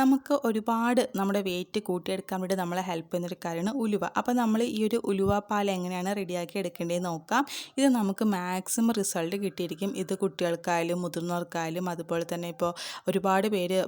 നമുക്ക് ഒരുപാട് നമ്മുടെ വെയിറ്റ് കൂട്ടിയെടുക്കാൻ വേണ്ടി നമ്മളെ ഹെൽപ്പ് ചെയ്യുന്നൊരു കാര്യമാണ് ഉലുവ. അപ്പോൾ നമ്മൾ ഈ ഒരു ഉലുവ പാൽ എങ്ങനെയാണ് റെഡിയാക്കി എടുക്കേണ്ടതെന്ന് നോക്കാം. ഇത് നമുക്ക് മാക്സിമം റിസൾട്ട് കിട്ടിയിരിക്കും. ഇത് കുട്ടികൾക്കായാലും മുതിർന്നവർക്കായാലും. അതുപോലെ തന്നെ ഇപ്പോൾ ഒരുപാട് പേര്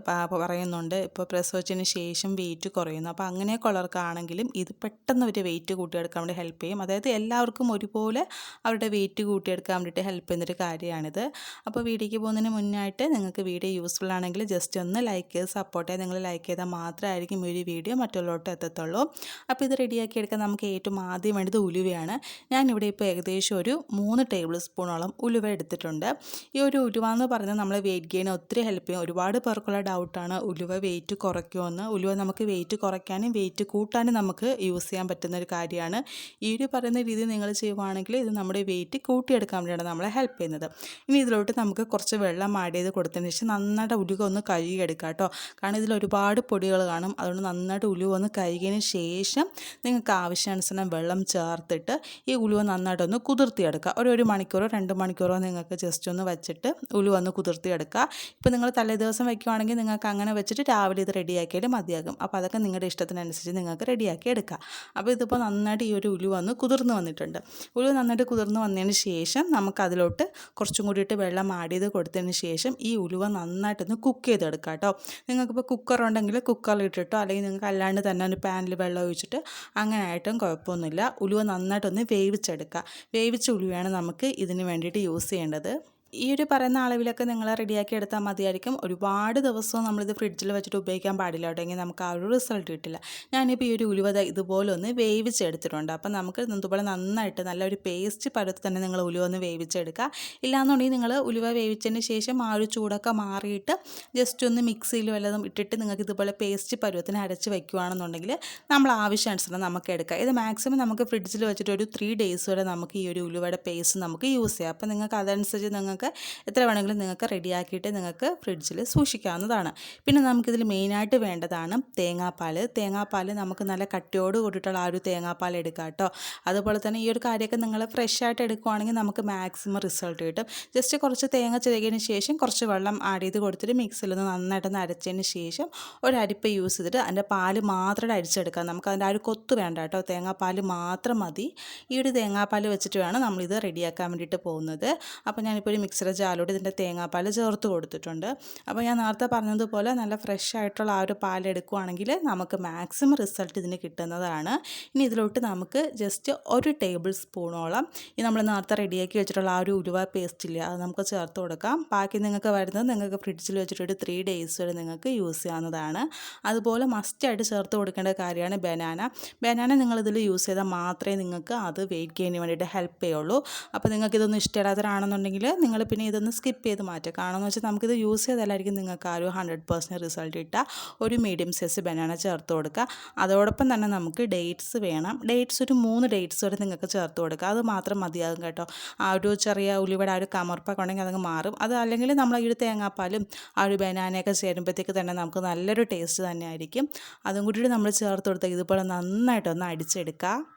പറയുന്നുണ്ട്. ഇപ്പോൾ പ്രസവിച്ചതിന് ശേഷം വെയിറ്റ് കുറയുന്നു. അപ്പോൾ അങ്ങനെയൊക്കെ ഉള്ളവർക്കാണെങ്കിലും ഇത് പെട്ടെന്ന് ഒരു വെയിറ്റ് കൂട്ടിയെടുക്കാൻ വേണ്ടി ഹെൽപ്പ് ചെയ്യും. അതായത് എല്ലാവർക്കും ഒരുപോലെ അവരുടെ വെയിറ്റ് കൂട്ടിയെടുക്കാൻ വേണ്ടിയിട്ട് ഹെൽപ്പ് ചെയ്യുന്നൊരു കാര്യമാണിത്. അപ്പോൾ വീഡിയോയ്ക്ക് പോകുന്നതിന് മുന്നായിട്ട് നിങ്ങൾക്ക് വീഡിയോ യൂസ്ഫുൾ ആണെങ്കിൽ ജസ്റ്റ് ഒന്ന് ലൈക്ക് ചെയ്ത് സപ്പോർട്ട് നിങ്ങൾ ലൈക്ക് ചെയ്താൽ മാത്രമായിരിക്കും ഈ ഒരു വീഡിയോ മറ്റുള്ളവരോട്ട് എത്തത്തുള്ളൂ. അപ്പോൾ ഇത് റെഡിയാക്കി എടുക്കാൻ നമുക്ക് ഏറ്റവും ആദ്യം വേണ്ടത് ഉലുവയാണ്. ഞാനിവിടെ ഇപ്പോൾ ഏകദേശം ഒരു മൂന്ന് ടേബിൾ സ്പൂണോളം ഉലുവ എടുത്തിട്ടുണ്ട്. ഈ ഒരു ഉലുവ എന്ന് പറഞ്ഞാൽ നമ്മൾ വെയിറ്റ് ഗെയിൻ ഒത്തിരി ഹെൽപ്പ് ചെയ്യും. ഒരുപാട് പേർക്കുള്ള ഡൗട്ടാണ് ഉലുവ വെയിറ്റ് കുറയ്ക്കുമെന്ന് ഉലുവ നമുക്ക് വെയിറ്റ് കുറയ്ക്കാനും വെയിറ്റ് കൂട്ടാനും നമുക്ക് യൂസ് ചെയ്യാൻ പറ്റുന്ന ഒരു കാര്യമാണ്. ഈ ഒരു പറയുന്ന രീതി നിങ്ങൾ ചെയ്യുവാണെങ്കിൽ ഇത് നമ്മുടെ വെയിറ്റ് കൂട്ടിയെടുക്കാൻ വേണ്ടിയാണ് നമ്മളെ ഹെൽപ്പ് ചെയ്യുന്നത്. ഇനി ഇതിലോട്ട് നമുക്ക് കുറച്ച് വെള്ളം ആഡ് ചെയ്ത് കൊടുത്തതിന് ശേഷം നന്നായിട്ട് ഉലുക ഒന്ന് കഴുകിയെടുക്കാം കേട്ടോ. കാരണം ഇതിൽ ഒരുപാട് പൊടികൾ കാണും. അതുകൊണ്ട് നന്നായിട്ട് ഉലുവ ഒന്ന് കഴുകിയതിന് ശേഷം നിങ്ങൾക്ക് ആവശ്യാനുസരണം വെള്ളം ചേർത്തിട്ട് ഈ ഉലുവ നന്നായിട്ടൊന്ന് കുതിർത്തിയെടുക്കുക. ഒരു ഒരു മണിക്കൂറോ രണ്ട് മണിക്കൂറോ നിങ്ങൾക്ക് ജസ്റ്റ് ഒന്ന് വെച്ചിട്ട് ഉലുവ ഒന്ന് കുതിർത്തിയെടുക്കുക. ഇപ്പോൾ നിങ്ങൾ തലേ ദിവസം വയ്ക്കുവാണെങ്കിൽ നിങ്ങൾക്ക് അങ്ങനെ വെച്ചിട്ട് രാവിലെ ഇത് റെഡിയാക്കിയാലും മതിയാകും. അപ്പോൾ അതൊക്കെ നിങ്ങളുടെ ഇഷ്ടത്തിനനുസരിച്ച് നിങ്ങൾക്ക് റെഡിയാക്കി എടുക്കുക അപ്പോൾ ഇതിപ്പോൾ നന്നായിട്ട് ഈ ഒരു ഉലുവ ഒന്ന് കുതിർന്ന് വന്നിട്ടുണ്ട്. ഉലുവ നന്നായിട്ട് കുതിർന്ന് വന്നതിന് ശേഷം നമുക്ക് അതിലോട്ട് കുറച്ചും കൂടിയിട്ട് വെള്ളം ആഡ് ചെയ്ത് കൊടുത്തതിന് ശേഷം ഈ ഉലുവ നന്നായിട്ടൊന്ന് കുക്ക് ചെയ്തെടുക്കുക കേട്ടോ. നിങ്ങൾക്കിപ്പോൾ കുക്കർ ഉണ്ടെങ്കിൽ കുക്കറിലിട്ടിട്ടോ അല്ലെങ്കിൽ നിങ്ങൾക്ക് അല്ലാണ്ട് തന്നെ ഒരു പാനിൽ വെള്ളം ഒഴിച്ചിട്ട് അങ്ങനെ ആയിട്ടും കുഴപ്പമൊന്നുമില്ല. ഉലുവ നന്നായിട്ടൊന്ന് വേവിച്ചെടുക്കുക. വേവിച്ച ഉലുവയാണ് നമുക്ക് ഇതിന് വേണ്ടിയിട്ട് യൂസ് ചെയ്യേണ്ടത്. ഈ ഒരു പറയുന്ന അളവിലൊക്കെ നിങ്ങൾ റെഡിയാക്കി എടുത്താൽ മതിയായിരിക്കും. ഒരുപാട് ദിവസവും നമ്മളിത് ഫ്രിഡ്ജിൽ വെച്ചിട്ട് ഉപയോഗിക്കാൻ പാടില്ല ഉണ്ടെങ്കിൽ നമുക്ക് ആ ഒരു റിസൾട്ട് കിട്ടില്ല. ഞാനിപ്പോൾ ഈ ഒരു ഉലുവത ഇതുപോലെ ഒന്ന് വേവിച്ചെടുത്തിട്ടുണ്ട് അപ്പോൾ നമുക്ക് ഇതുപോലെ നന്നായിട്ട് നല്ലൊരു പേസ്റ്റ് പരുത്ത് തന്നെ നിങ്ങൾ ഉലുവ ഒന്ന് വേവിച്ചെടുക്കുക. ഇല്ലാന്നുണ്ടെങ്കിൽ നിങ്ങൾ ഉലുവ വേവിച്ചതിന് ശേഷം ആ ഒരു ചൂടൊക്കെ മാറിയിട്ട് ജസ്റ്റ് ഒന്ന് മിക്സിയിൽ വല്ലതും ഇട്ടിട്ട് നിങ്ങൾക്ക് ഇതുപോലെ പേസ്റ്റ് പരുവത്തിന് അരച്ച് വയ്ക്കുകയാണെന്നുണ്ടെങ്കിൽ നമ്മൾ ആവശ്യാനുസരണം നമുക്ക് എടുക്കാം. ഇത് മാക്സിമം നമുക്ക് ഫ്രിഡ്ജിൽ വെച്ചിട്ട് ഒരു ത്രീ ഡേയ്സ് വരെ നമുക്ക് ഈ ഒരു ഉലുവയുടെ പേസ്റ്റ് നമുക്ക് യൂസ് ചെയ്യാം. അപ്പോൾ നിങ്ങൾക്ക് അതനുസരിച്ച് നിങ്ങൾക്ക് നിങ്ങൾക്ക് എത്ര വേണമെങ്കിലും നിങ്ങൾക്ക് റെഡിയാക്കിയിട്ട് നിങ്ങൾക്ക് ഫ്രിഡ്ജിൽ സൂക്ഷിക്കാവുന്നതാണ്. പിന്നെ നമുക്കിതിൽ മെയിനായിട്ട് വേണ്ടതാണ് തേങ്ങാപ്പാൽ തേങ്ങാപ്പാൽ നമുക്ക് നല്ല കട്ടിയോട് കൂടിയിട്ടുള്ള ആ ഒരു തേങ്ങാപ്പാൽ എടുക്കാം കേട്ടോ. അതുപോലെ തന്നെ ഈ ഒരു കാര്യമൊക്കെ നിങ്ങൾ ഫ്രഷ് ആയിട്ട് എടുക്കുവാണെങ്കിൽ നമുക്ക് മാക്സിമം റിസൾട്ട് കിട്ടും. ജസ്റ്റ് കുറച്ച് തേങ്ങ ചിരകിയതിന് ശേഷം കുറച്ച് വെള്ളം ആഡ് ചെയ്ത് കൊടുത്തിട്ട് മിക്സിലൊന്ന് നന്നായിട്ടൊന്ന് അരച്ചതിന് ശേഷം ഒരു അരിപ്പ യൂസ് ചെയ്തിട്ട് അതിന്റെ പാൽ മാത്രം അരിച്ചെടുക്കാം നമുക്ക് അതിന്റെ ആ ഒരു കൊത്ത് വേണ്ട കേട്ടോ. തേങ്ങാപ്പാൽ മാത്രം മതി. ഈ ഒരു തേങ്ങാപ്പാൽ വെച്ചിട്ട് വേണം നമ്മളിത് റെഡിയാക്കാൻ വേണ്ടിയിട്ട് പോകുന്നത്. അപ്പോൾ ഞാനിപ്പോൾ ഒരു മിക്സർ ജാലോട് ഇതിന്റെ തേങ്ങാപ്പാൽ ചേർത്ത് കൊടുത്തിട്ടുണ്ട്. അപ്പോൾ ഞാൻ നേരത്തെ പറഞ്ഞതുപോലെ നല്ല ഫ്രഷ് ആയിട്ടുള്ള ആ ഒരു പാൽ എടുക്കുകയാണെങ്കിൽ നമുക്ക് മാക്സിമം റിസൾട്ട് ഇതിന് കിട്ടുന്നതാണ്. ഇനി ഇതിലോട്ട് നമുക്ക് ജസ്റ്റ് ഒരു ടേബിൾ സ്പൂണോളം ഈ നമ്മൾ നേരത്തെ റെഡിയാക്കി വെച്ചിട്ടുള്ള ആ ഒരു ഉലുവ പേസ്റ്റ് ഇല്ല അത് നമുക്ക് ചേർത്ത് കൊടുക്കാം. ബാക്കി നിങ്ങൾക്ക് വരുന്നത് നിങ്ങൾക്ക് ഫ്രിഡ്ജിൽ വെച്ചിട്ട് ഒരു ത്രീ ഡേയ്സ് വരെ നിങ്ങൾക്ക് യൂസ് ചെയ്യാവുന്നതാണ്. അതുപോലെ മസ്റ്റായിട്ട് ചേർത്ത് കൊടുക്കേണ്ട കാര്യമാണ് ബനാന ബനാന നിങ്ങളിതിൽ യൂസ് ചെയ്താൽ മാത്രമേ നിങ്ങൾക്ക് അത് വെയിറ്റ് ഗെയിനിന് വേണ്ടിയിട്ട് ഹെൽപ്പ് ചെയ്യുള്ളൂ. അപ്പോൾ നിങ്ങൾക്ക് ഇതൊന്നും ഇഷ്ടമില്ലാത്തവരാണെന്നുണ്ടെങ്കിൽ നിങ്ങൾ പിന്നെ ഇതൊന്ന് സ്കിപ്പ് ചെയ്ത് മാറ്റുക. കാരണം എന്ന് വെച്ചാൽ നമുക്കിത് യൂസ് ചെയ്താലായിരിക്കും നിങ്ങൾക്ക് ആ ഒരു ഹൺഡ്രഡ് പെർസെന്റ് റിസൾട്ട് കിട്ടുക. ഒരു മീഡിയം സൈസ് ബനാന ചേർത്ത് കൊടുക്കുക. അതോടൊപ്പം തന്നെ നമുക്ക് ഡേറ്റ്സ് വേണം. ഡേറ്റ്സ് ഒരു മൂന്ന് ഡേറ്റ്സ് വരെ നിങ്ങൾക്ക് ചേർത്ത് കൊടുക്കുക. അത് മാത്രം മതിയാകും കേട്ടോ. ആ ഒരു ചെറിയ ഉലിവിടെ ആ ഒരു കമർപ്പൊക്കെ ഉണ്ടെങ്കിൽ അതങ്ങ് മാറും. അത് അല്ലെങ്കിൽ നമ്മൾ ഈ ഒരു തേങ്ങാപ്പാലും ആ ഒരു ബനാനയൊക്കെ ചേരുമ്പോഴത്തേക്ക് തന്നെ നമുക്ക് നല്ലൊരു ടേസ്റ്റ് തന്നെ ആയിരിക്കും. അതും കൂടിയിട്ട് നമ്മൾ ചേർത്ത് കൊടുത്താൽ ഇതുപോലെ നന്നായിട്ടൊന്ന് അടിച്ചെടുക്കുക.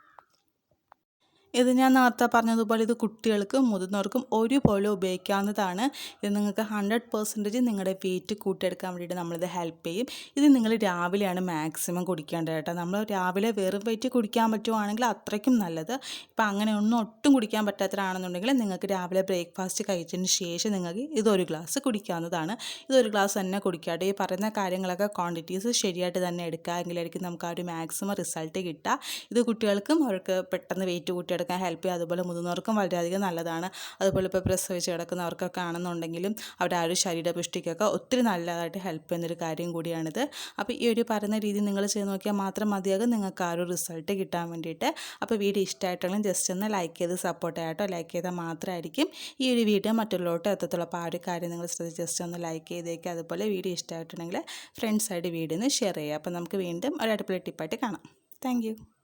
ഇത് ഞാൻ നേരത്തെ പറഞ്ഞതുപോലെ ഇത് കുട്ടികൾക്കും മുതിർന്നവർക്കും ഒരുപോലെ ഉപയോഗിക്കാവുന്നതാണ്. ഇത് നിങ്ങൾക്ക് ഹൺഡ്രഡ് പെർസെന്റേജ് നിങ്ങളുടെ വെയിറ്റ് കൂട്ടിയെടുക്കാൻ വേണ്ടിയിട്ട് നമ്മളിത് ഹെൽപ്പ് ചെയ്യും. ഇത് നിങ്ങൾ രാവിലെയാണ് മാക്സിമം കുടിക്കേണ്ടത് കേട്ടോ. നമ്മൾ രാവിലെ വെറും വെയിറ്റ് കുടിക്കാൻ പറ്റുവാണെങ്കിൽ അത്രയ്ക്കും നല്ലത്. ഇപ്പം അങ്ങനെ ഒന്നും ഒട്ടും കുടിക്കാൻ പറ്റാത്തതാണെന്നുണ്ടെങ്കിൽ നിങ്ങൾക്ക് രാവിലെ ബ്രേക്ക്ഫാസ്റ്റ് കഴിച്ചതിന് ശേഷം നിങ്ങൾക്ക് ഇതൊരു ഗ്ലാസ് കുടിക്കാവുന്നതാണ്. ഇതൊരു ഗ്ലാസ് തന്നെ കുടിക്കാട്ടെ ഈ പറയുന്ന കാര്യങ്ങളൊക്കെ ക്വാണ്ടിറ്റീസ് ശരിയായിട്ട് തന്നെ എടുക്കുക. എങ്കിലായിരിക്കും നമുക്ക് ആ ഒരു മാക്സിമം റിസൾട്ട് കിട്ടുക. ഇത് കുട്ടികൾക്കും അവർക്ക് പെട്ടെന്ന് വെയിറ്റ് കൂട്ടി എടുക്കാൻ ഹെൽപ്പ് ചെയ്യും അതുപോലെ മുതിർന്നവർക്കും വളരെയധികം നല്ലതാണ്. അതുപോലെ ഇപ്പോൾ പ്രസവിച്ച് കിടക്കുന്നവർക്കൊക്കെ ആണെന്നുണ്ടെങ്കിലും അവരുടെ ആ ഒരു ശരീരപുഷ്ടിക്കൊക്കെ ഒത്തിരി നല്ലതായിട്ട് ഹെൽപ്പ് ചെയ്യുന്നൊരു കാര്യം കൂടിയാണിത്. അപ്പോൾ ഈ ഒരു പറയുന്ന രീതി നിങ്ങൾ ചെയ്ത് നോക്കിയാൽ മാത്രം മതിയാകും. നിങ്ങൾക്ക് ആ ഒരു റിസൾട്ട് കിട്ടാൻ വേണ്ടിയിട്ട്. അപ്പോൾ വീഡിയോ ഇഷ്ടമായിട്ടുള്ള ജസ്റ്റ് ഒന്ന് ലൈക്ക് ചെയ്ത് സപ്പോർട്ട് ചെയ്യാട്ടോ ലൈക്ക് ചെയ്താൽ മാത്രമായിരിക്കും ഈ ഒരു വീഡിയോ മറ്റുള്ളവരോട്ട് എത്തത്തുള്ളൂ. അപ്പോൾ ആ ഒരു കാര്യം നിങ്ങൾ ശ്രദ്ധിച്ച് ജസ്റ്റ് ഒന്ന് ലൈക്ക് ചെയ്തേക്കുക. അതുപോലെ വീഡിയോ ഇഷ്ടമായിട്ടുണ്ടെങ്കിൽ ഫ്രണ്ട്സായിട്ട് വീഡിയോ ഒന്ന് ഷെയർ ചെയ്യുക. അപ്പോൾ നമുക്ക് വീണ്ടും ഒരു അടുപ്പിലെ ടിപ്പായിട്ട് കാണാം. താങ്ക്